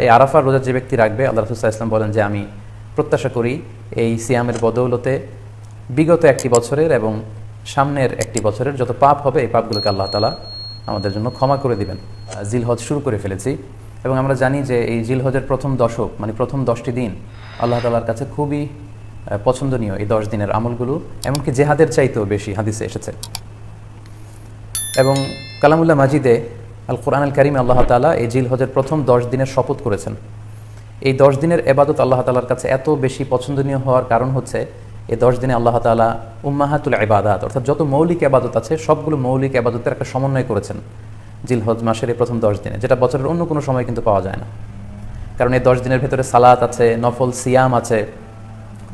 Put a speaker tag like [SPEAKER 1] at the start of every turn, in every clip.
[SPEAKER 1] এই আরাফার রোজা যে ব্যক্তি রাখবে, আল্লাহ রসুল্লাহ ইসলাম বলেন যে আমি প্রত্যাশা করি এই সিয়ামের বদৌলতে বিগত একটি বছরের এবং সামনের একটি বছরের যত পাপ হবে, এই পাপগুলোকে আল্লাহ তালা আমাদের জন্য ক্ষমা করে দিবেন। জিলহজ শুরু করে ফেলেছি এবং আমরা জানি যে এই জিলহজের প্রথম দশক মানে প্রথম দশটি দিন আল্লাহ তালার কাছে খুবই পছন্দনীয় এই দশ দিনের আমলগুলো, এমনকি জেহাদের চাইতেও বেশি হাদিসে এসেছে। এবং কালামুল্লাহ মাজিদে আল কোরআন আল করিম আল্লাহ তালা এই জিল হজের প্রথম দশ দিনের শপথ করেছেন। এই দশ দিনের এবাদত আল্লাহ তালার কাছে এত বেশি পছন্দনীয় হওয়ার কারণ হচ্ছে, এই দশ দিনে আল্লাহ তালা উম্মাহাতুল এবাদাত অর্থাৎ যত মৌলিক এবাদত আছে, সবগুলো মৌলিক এবাদতের একটা সমন্বয় করেছেন জিল হজ মাসের এই প্রথম দশ দিনে, যেটা বছরের অন্য কোনো সময় কিন্তু পাওয়া যায় না। কারণ এই দশ দিনের ভেতরে সালাত আছে, নফল সিয়াম আছে,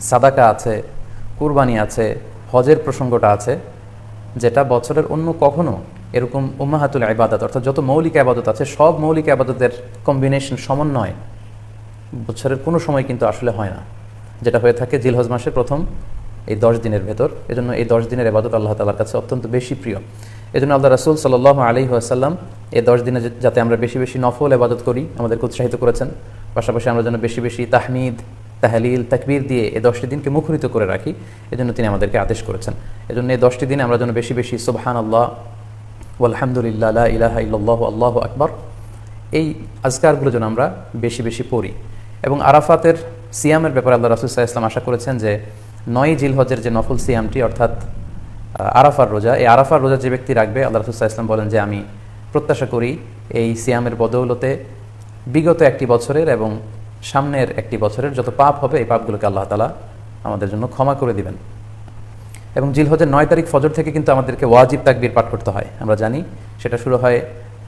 [SPEAKER 1] সাদাকা আছে, কুরবানি আছে, হজের প্রসঙ্গটা আছে, যেটা বছরের অন্য কখনো এরকম উম্মাহাতুল আবাদত অর্থাৎ যত মৌলিক আবাদত আছে, সব মৌলিক আবাদতের কম্বিনেশন সমন্বয় বছরের কোনো সময় কিন্তু আসলে হয় না। যেটা হয়ে থাকে জিলহজ মাসের প্রথম, এই দশ দিনের ভেতর। এজন্য এই দশ দিনের আবাদত আল্লাহ তালার কাছে অত্যন্ত বেশি প্রিয়। এজন্য আল্লাহ রাসুল সাল্লাহ আলী আসাল্লাম এই দশ দিনে যাতে আমরা বেশি বেশি নফল আবাদত করি, আমাদেরকে উৎসাহিত করেছেন। পাশাপাশি আমরা যেন বেশি বেশি তাহমিদ, তাহলিল, তাকবীর দিয়ে এই দশটি দিনকে মুখরিত করে রাখি, এজন্য তিনি আমাদেরকে আদেশ করেছেন। এজন্য এই দশটি দিনে আমরা যেন বেশি বেশি সুবহান আল্লাহ আলহামদুলিল্লাহ লা ইলাহা ইল্লাল্লাহু, আল্লাহু আকবার। এই আজকারগুলো যেন আমরা বেশি বেশি পড়ি। এবং আরাফাতের সিয়ামের ব্যাপারে আল্লাহ রাসুল ইসলাম আশা করেছেন যে নয় জিলহজের যে নফল সিয়ামটি, অর্থাৎ আরাফার রোজা, এই আরাফার রোজা যে ব্যক্তি রাখবে, আল্লাহ রাসুল ইসলাম বলেন যে, আমি প্রত্যাশা করি এই সিয়ামের বদৌলতে বিগত একটি বছরের এবং সামনের একটি বছরের যত পাপ হবে, এই পাপগুলোকে আল্লাহ তালা আমাদের জন্য ক্ষমা করে দিবেন। এবং জিলহজের নয় তারিখ ফজর থেকে কিন্তু আমাদেরকে ওয়াজিব তাকবীর পাঠ করতে হয়। আমরা জানি সেটা শুরু হয়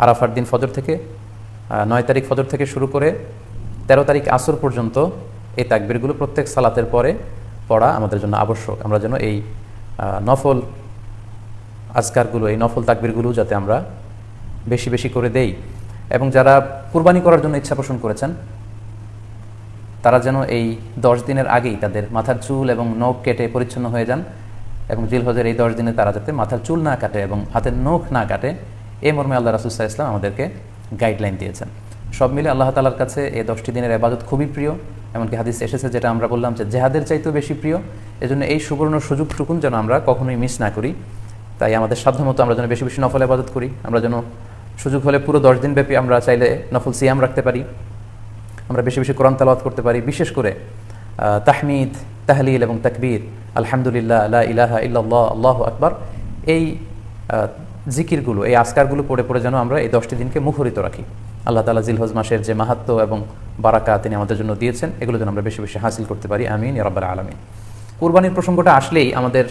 [SPEAKER 1] আরাফার দিন ফজর থেকে। নয় তারিখ ফজর থেকে শুরু করে তেরো তারিখ আসর পর্যন্ত এই তাকবীরগুলো প্রত্যেক সালাতের পরে পড়া আমাদের জন্য আবশ্যক। আমরা যেন এই নফল আজকারগুলো, এই নফল তাকবীরগুলো যাতে আমরা বেশি বেশি করে দেই। এবং যারা কুরবানি করার জন্য ইচ্ছা পোষণ করেছেন, তারা যেন এই দশ দিনের আগেই তাদের মাথার চুল এবং নখ কেটে পরিচ্ছন্ন হয়ে যান। এবং জিলহজের এই দশ দিনে তারা যাতে মাথার চুল না কাটে এবং হাতের নখ না কাটে এই মর্মে আল্লাহ রাসুসাহ ইসলাম আমাদেরকে গাইডলাইন দিয়েছেন। সব মিলে আল্লাহ তালার কাছে এই দশটি দিনের আবাদত খুবই প্রিয়, এমনকি হাদিস এসেছে যেটা আমরা বললাম যে জেহাদের চাইতেও বেশি প্রিয়। এজন্য এই সুবর্ণ সুযোগটুকুন যেন আমরা কখনোই মিস না করি। তাই আমাদের সাধ্যমতো আমরা যেন বেশি বেশি নফল আবাদত করি। আমরা যেন সুযোগ হলে পুরো দশ দিন ব্যাপী আমরা চাইলে নফল সিয়াম রাখতে পারি। আমরা বেশি বেশি কোরআন তালাওয়াত করতে পারি। বিশেষ করে তাহমিদ তাহলিল এবং তাকবীর, আলহামদুলিল্লাহ আল্লাহ ইলাহা ইল্লাল্লাহ, আল্লাহ আকবার, এই জিকিরগুলো, এই আসকারগুলো পড়ে পড়ে যেন আমরা এই দশটি দিনকে মুখরিত রাখি। আল্লাহ তালা জিলহজ মাসের যে মাহাত্ম এবং বারাকা তিনি আমাদের জন্য দিয়েছেন, এগুলো যেন আমরা বেশি বেশি হাসিল করতে পারি। আমিন রব্বাল আলমিন। কুরবানির প্রসঙ্গটা আসলেই আমাদের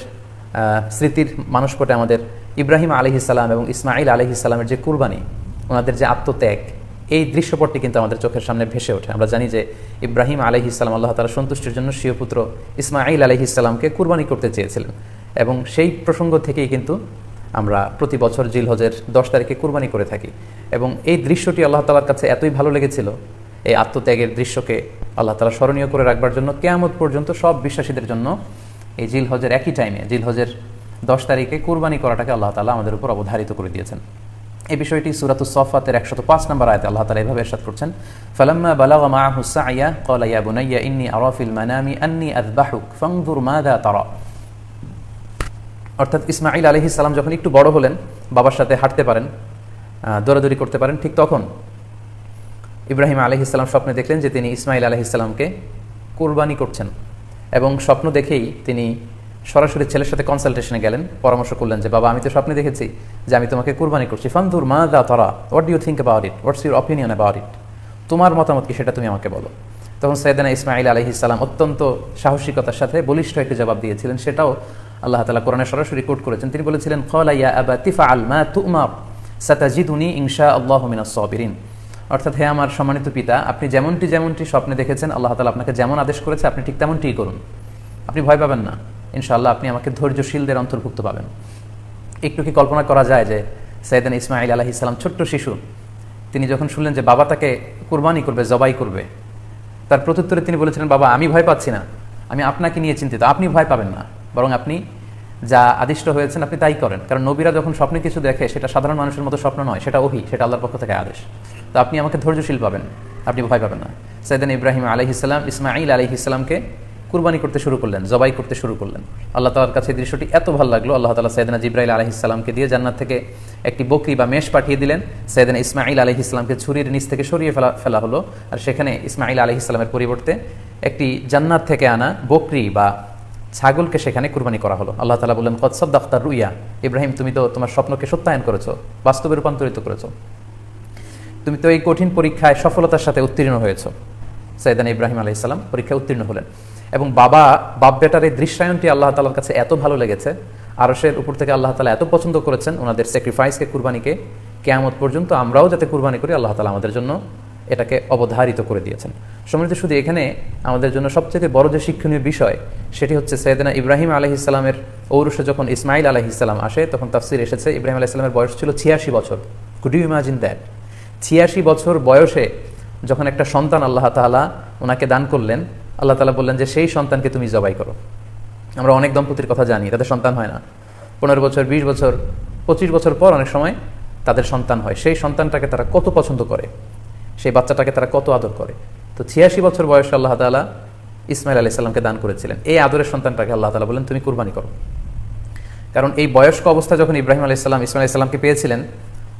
[SPEAKER 1] স্মৃতির মানুষপটে আমাদের ইব্রাহিম আলহিসাল্লাম এবং ইসমাইল আলহিসাল্লামের যে কুরবানি, ওনাদের যে আত্মত্যাগ এই দৃশ্যপটটি কিন্তু আমাদের চোখের সামনে ভেসে ওঠে। আমরা জানি যে ইব্রাহিম আলহিসাল্লাম আল্লাহ তালা সন্তুষ্টির জন্য স্বীয় পুত্র ইসমাইল আলহিসাল্লামকে কুরবানি করতে চেয়েছিলেন এবং সেই প্রসঙ্গ থেকেই কিন্তু আমরা প্রতি বছর জিলহজের দশ তারিখে কুরবানি করে থাকি এবং এই দৃশ্যটি আল্লাহ তালার কাছে এতই ভালো লেগেছিল, এই আত্মত্যাগের দৃশ্যকে আল্লাহ তালা স্মরণীয় করে রাখবার জন্য কেয়ামত পর্যন্ত সব বিশ্বাসীদের জন্য এই জিলহজের একই টাইমে জিলহজের দশ তারিখে কুরবানি করাটাকে আল্লাহ তালা আমাদের উপর অবধারিত করে দিয়েছেন। এই বিষয়টি সুরাত সফাতের একশত পাঁচ নম্বর আয়তে আল্লাহ তালা এভাবে এরশাদ করছেন, ফালাম্মা বালাগা মাআহু সাইয়া ক্বালা ইয়া বুনাইয়া ইন্নী আরা ফিল মানামি আন্নী আযবাহুক, ফানজুর মাযা তারা। অর্থাৎ ইসমাইল আলহিস সালাম যখন একটু বড় হলেন, বাবার সাথে হাঁটতে পারেন দৌড়াদৌড়ি করতে পারেন, ঠিক তখন ইব্রাহিম আলহিসাল্লাম স্বপ্নে দেখলেন যে তিনি ইসমাইল আলহিসাল্লামকে কোরবানি করছেন এবং স্বপ্ন দেখেই তিনি সরাসরি ছেলের সাথে কনসালটেশনে গেলেন, পরামর্শ করলেন যে, বাবা, আমি তো স্বপ্নে দেখেছি যে আমি তোমাকে কুরবানি করছি। ফান্দুর মা দা তরা what do you think about it what's your opinion about it তোমার মতামত কি সেটা তুমি আমাকে বলো। তখন সৈয়দানা ইসমাইল আলহিসাল্লাম অত্যন্ত সাহসিকতার সাথে বলিষ্ঠ একটি জবাব দিয়েছিলেন। সেটাও আল্লাহ তালা কোরআনে সরাসরি কোট করেছেন। তিনি বলেছিলেন খলাইয়া আবা তিফা আল মা তুমার, সাতাজিদুনি ইনশা আল্লাহ মিনাস সাবিরিন। অর্থাৎ, হে আমার সম্মানিত পিতা, আপনি যেমনটি যেমনটি স্বপ্নে দেখেছেন, আল্লাহ তালা আপনাকে যেমন আদেশ করেছে, আপনি ঠিক তেমনটিই করুন। আপনি ভয় পাবেন না। ইনশাআল্লাহ আপনি আমাকে ধৈর্যশীলদের অন্তর্ভুক্ত পাবেন। একটু কি কল্পনা করা যায় যে সৈয়দান ইসমাইল আলাহি ইসলাম ছোট্ট শিশু, তিনি যখন শুনলেন যে বাবা তাকে কুরবানি করবে, জবাই করবে, তার প্রত্যুত্তরে তিনি বলেছিলেন, বাবা, আমি ভয় পাচ্ছি না। আমি আপনাকে নিয়ে চিন্তিত। আপনি ভয় পাবেন না। বরং আপনি যা আদিষ্ট হয়েছেন, আপনি তাই করেন। কারণ নবীরা যখন স্বপ্নে কিছু দেখে, সেটা সাধারণ মানুষের মতো স্বপ্ন নয়, সেটা ওহি, সেটা আল্লাহর পক্ষ থেকে আদেশ। তো আপনি আমাকে ধৈর্যশীল পাবেন, আপনি ভয় পাবেন না। সৈয়দান ইব্রাহিম আলহিসাল্লাম ইসমাইল আলহিসাল্লামকে কুরবানি করতে শুরু করলেন, জবাই করতে শুরু করলেন। আল্লাহ তালার কাছে দৃশ্যটি এত ভালো লাগল। আল্লাহ তালা সৈয়দনা জিব্রাইল আলহিসাল্লামকে দিয়ে জান্নাত থেকে একটি বকরি বা মেষ পাঠিয়ে দিলেন। সৈয়দনা ইসমাইল আলহিসাল্লামকে ছুরির নিচ থেকে সরিয়ে ফেলা ফেলা হলো। আর সেখানে ইসমাইল আলহিসাল্লামের পরিবর্তে একটি জান্নাত থেকে আনা বকরি বা ছাগলকে সেখানে কুরবানি করা হলো। আল্লাহ তালা বললেন কৎসব দাফতার রুইয়া? ইব্রাহিম, তুমি তো তোমার স্বপ্নকে সত্যায়ন করেছ, বাস্তবে রূপান্তরিত করেছ। তুমি তো এই কঠিন পরীক্ষায় সফলতার সাথে উত্তীর্ণ হয়েছ। সৈয়দান ইব্রাহিম আলাইসাল্লাম পরীক্ষায় উত্তীর্ণ হলেন। এবং বাবা, বাপ বেটার এই দৃশ্যায়নটি আল্লাহ তালার কাছে এত ভালো লেগেছে। আরসের উপর থেকে আল্লাহ তালা এত পছন্দ করেছেন ওনাদের স্যাক্রিফাইসকে কুরবানিকে। কেয়ামত পর্যন্ত আমরাও যাতে কুরবানি করি, আল্লাহ তালা আমাদের জন্য এটাকে অবধারিত করে দিয়েছেন। সমৃদ্ধ শুধু এখানে আমাদের জন্য সবচেয়ে বড় যে শিক্ষণীয় বিষয়, সেটি হচ্ছে সৈয়দনা ইব্রাহিম আলহ ইসলামের ঔরসে যখন ইসমাইল আলহ ইসলাম আসে, তখন তাফসির এসেছে, ইব্রাহিম আলাহ ইসলামের বয়স ছিল ছিয়াশি বছর। কুড ইউ ইমাজিন দ্যাট ছিয়াশি বছর বয়সে যখন একটা সন্তান আল্লাহ তালা ওনাকে দান করলেন আল্লাহ তালা বললেন যে, সেই সন্তানকে তুমি জবাই করো। আমরা অনেক দম্পতির কথা জানি, তাদের সন্তান হয় না। পনেরো বছর, বিশ বছর, পঁচিশ বছর পর অনেক সময় তাদের সন্তান হয়। সেই সন্তানটাকে তারা কত পছন্দ করে, সেই বাচ্চাটাকে তারা কত আদর করে। তো ছিয়াশি বছর বয়সে আল্লাহ তালা ইসমাইল আলি সাল্লামকে দান করেছিলেন। এই আদরের সন্তানটাকে আল্লাহ তালা বলেন তুমি কুরবানি করো। কারণ এই বয়স্ক অবস্থা যখন ইব্রাহিম আলি সাল্লাম ইসমাইল ইসলামকে পেয়েছিলেন,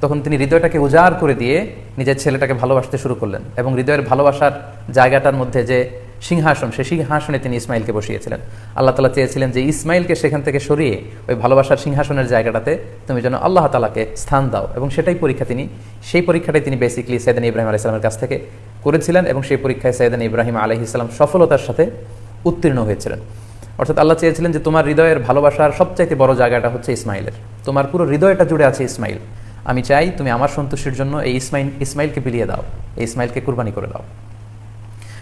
[SPEAKER 1] তখন তিনি হৃদয়টাকে উজাড় করে দিয়ে নিজের ছেলেটাকে ভালোবাসতে শুরু করলেন এবং হৃদয়ের ভালোবাসার জায়গাটার মধ্যে যে সিংহাসন, সেই সিংহাসনে তিনি ইসমাইলকে বসিয়েছিলেন। আল্লাহ তালা চেয়েছিলেন যে ইসমাইলকে সেখান থেকে সরিয়ে ওই ভালোবাসার সিংহাসনের জায়গাটাতে তুমি যেন আল্লাহ তালাকে স্থান দাও। এবং সেটাই পরীক্ষা তিনি, সেই পরীক্ষাটাই তিনি বেসিকলি সৈয়দান ইব্রাহিম ইসলামের কাছ থেকে করেছিলেন এবং সেই পরীক্ষায় সৈয়দান ইব্রাহিম আলহ ইসলাম সফলতার সাথে উত্তীর্ণ হয়েছিলেন। অর্থাৎ আল্লাহ চেয়েছিলেন যে তোমার হৃদয়ের ভালোবাসার সবচাইতে বড় জায়গাটা হচ্ছে ইসমাইলের। তোমার পুরো হৃদয়টা জুড়ে আছে ইসমাইল। আমি চাই তুমি আমার সন্তুষ্টির জন্য এই ইসমাইল, ইসমাইলকে বিলিয়ে দাও, এই ইসমাইলকে কুরবানি করে দাও।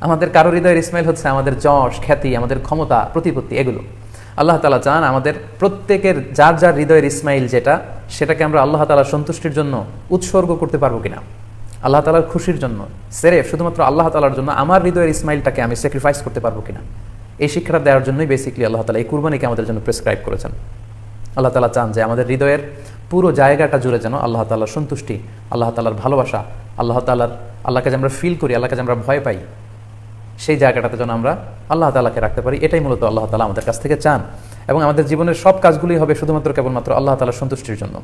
[SPEAKER 1] আমাদের কারও হৃদয়ের ইসমাইল হচ্ছে আমাদের যশ, খ্যাতি, আমাদের ক্ষমতা, প্রতিপত্তি, এগুলো। আল্লাহ তালা চান আমাদের প্রত্যেকের যার যার হৃদয়ের ইসমাইল যেটা, সেটাকে আমরা আল্লাহ তালার সন্তুষ্টির জন্য উৎসর্গ করতে পারব কিনা। আল্লাহ তালার খুশির জন্য। সেরেফ, শুধুমাত্র আল্লাহ তালার জন্য আমার হৃদয়ের ইসমাইলটাকে আমি স্যাক্রিফাইস করতে পারব কিনা। এই শিক্ষাটা দেওয়ার জন্যই বেসিকলি আল্লাহ তালা এই কুরবানিকে আমাদের জন্য প্রেসক্রাইব করেছেন। আল্লাহ তালা চান যে আমাদের হৃদয়ের পুরো জায়গাটা জুড়ে যেন আল্লাহ তালার সন্তুষ্টি, আল্লাহ তালার ভালোবাসা, আল্লাহ তালার আল্লাহকে যে আমরা ফিল করি, আল্লাহকে যে আমরা ভয় পাই সেই জায়গাটাতে যেন আমরা আল্লাহ তালাকে রাখতে পারি। এটাই মূলত আল্লাহ তালা আমাদের কাছ থেকে চান। এবং আমাদের জীবনের সব কাজগুলি হবে শুধুমাত্র কেবলমাত্র আল্লাহ তালার সন্তুষ্টির জন্য।